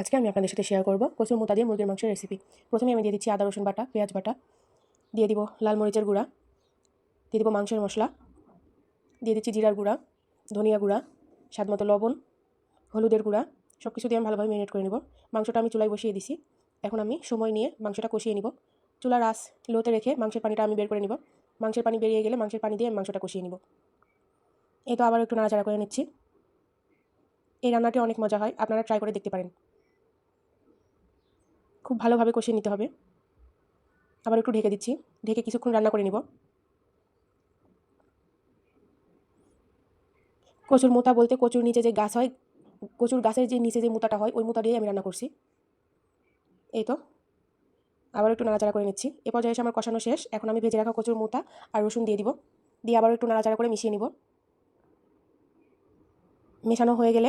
আজকে আমি আপনাদের সাথে শেয়ার করব কচুর মোতা দিয়ে মুরগির মাংসের রেসিপি প্রথমে আমি দিয়ে দিচ্ছি আদা, রসুন বাটা, পেঁয়াজ বাটা। দিয়ে দিব লাল মরিচের গুঁড়া। দিয়ে দিব মাংসের মশলা। দিয়ে দিচ্ছি জিরার গুঁড়া, ধনিয়া গুঁড়া স্বাদ মতো লবণ, হলুদের গুঁড়া। সব কিছু দিয়ে আমি ভালোভাবে ম্যারিনেট করে নেব। মাংসটা আমি চুলায় বসিয়ে দিছি। এখন আমি সময় নিয়ে মাংসটা কষিয়ে নিব। চুলার আস লোতে রেখে মাংসের পানিটা আমি বের করে নিব। মাংসের পানি বেরিয়ে গেলে মাংসের পানি দিয়ে মাংসটা কষিয়ে নিব। এই তো আবার একটু নাড়াচাড়া করে নিচ্ছি। এই রান্নাটি অনেক মজা হয়। আপনারা ট্রাই করে দেখতে পারেন। খুব ভালোভাবে কষিয়ে নিতে হবে। আবার একটু ঢেকে দিচ্ছি। ঢেকে কিছুক্ষণ রান্না করে নিব। কচুর মোতা বলতে কচুর নিচে যে গাছ হয়, কচুর গাছের যে নিচে যে মোতাটা হয়, ওই মোতা দিয়ে আমি রান্না করছি। এই তো। আবার একটু নাড়াচাড়া করে নিচ্ছি। এ পর্যায়ে এসে আমার কষানো শেষ। এখন আমি ভেজে রাখা কচুর মোতা আর রসুন দিয়ে দিব। দিয়ে আবার একটু নাড়াচাড়া করে মিশিয়ে নিব। মেশানো হয়ে গেলে